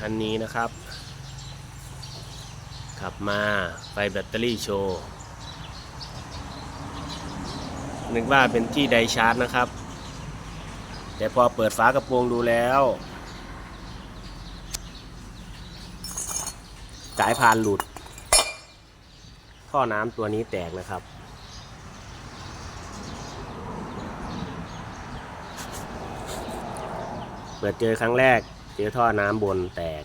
คันนี้นะครับ ขับมาไฟแบตเตอรี่โชว์ นึกว่าเป็นที่ไดชาร์จนะครับ แต่พอเปิดฝากระโปรงดูแล้ว สายพานหลุด ท่อน้ำตัวนี้แตกนะครับเปิดเจอครั้งแรก อท่อน้ำบนแตก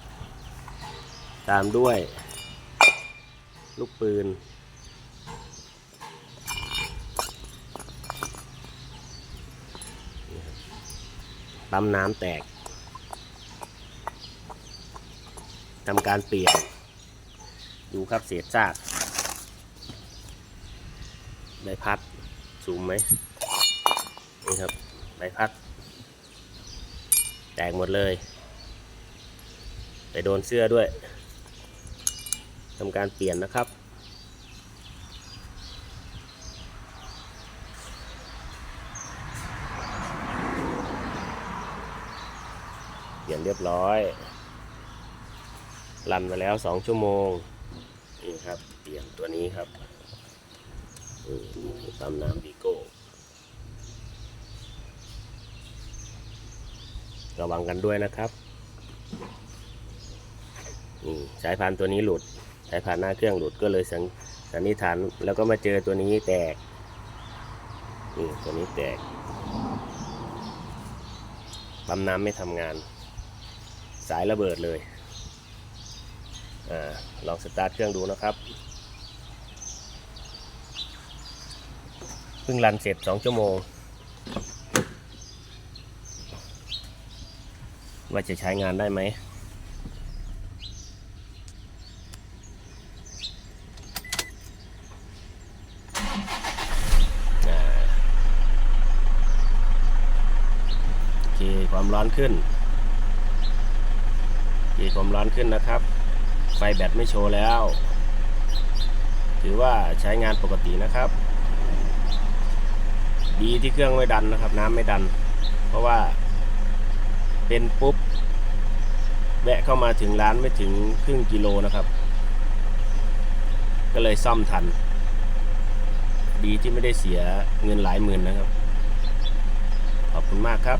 ตามด้วย ลูกปืน ปั๊มน้ำแตกทำการเปลี่ยน ดูครับเศษซากใบพัดสูงไหมนี่ครับใบพัด แตกหมดเลย ไปโดนเสื้อด้วยทำการเปลี่ยนนะครับเปลี่ยนเรียบร้อย รันมาแล้วสองชั่วโมง นี่ครับ เปลี่ยนตัวนี้ครับนี่ปั๊มน้ำวีโก้ ระวังกันด้วยนะครับ สายพานตัวนี้หลุด สายพานหน้าเครื่องหลุดก็เลยสันสันนิษฐานแล้วก็มาเจอตัวนี้แตกนี่ตัวนี้แตกปั๊มน้ำไม่ทำงาน สายระเบิดเลยอลองสตาร์ทเครื่องดูนะครับเพิ่งรันเสร็จสองชั่วโมง ว่าจะใช้งานได้ไหม อ่าโอ เคความร้อนขึ้นเคความร้อนขึ้นนะครับ ไฟแบตไม่โชว์แล้ว ถือว่าใช้งานปกตินะครับ ดีที่เครื่องไม่ดันนะครับ น้ำไม่ดัน เพราะว่าเป็นปุ๊บ แวะเข้ามาถึงร้านไม่ถึงครึ่งกิโลนะครับ ก็เลยซ่อมทัน ดีที่ไม่ได้เสียเงินหลายหมื่นนะครับ ขอบคุณมากครับ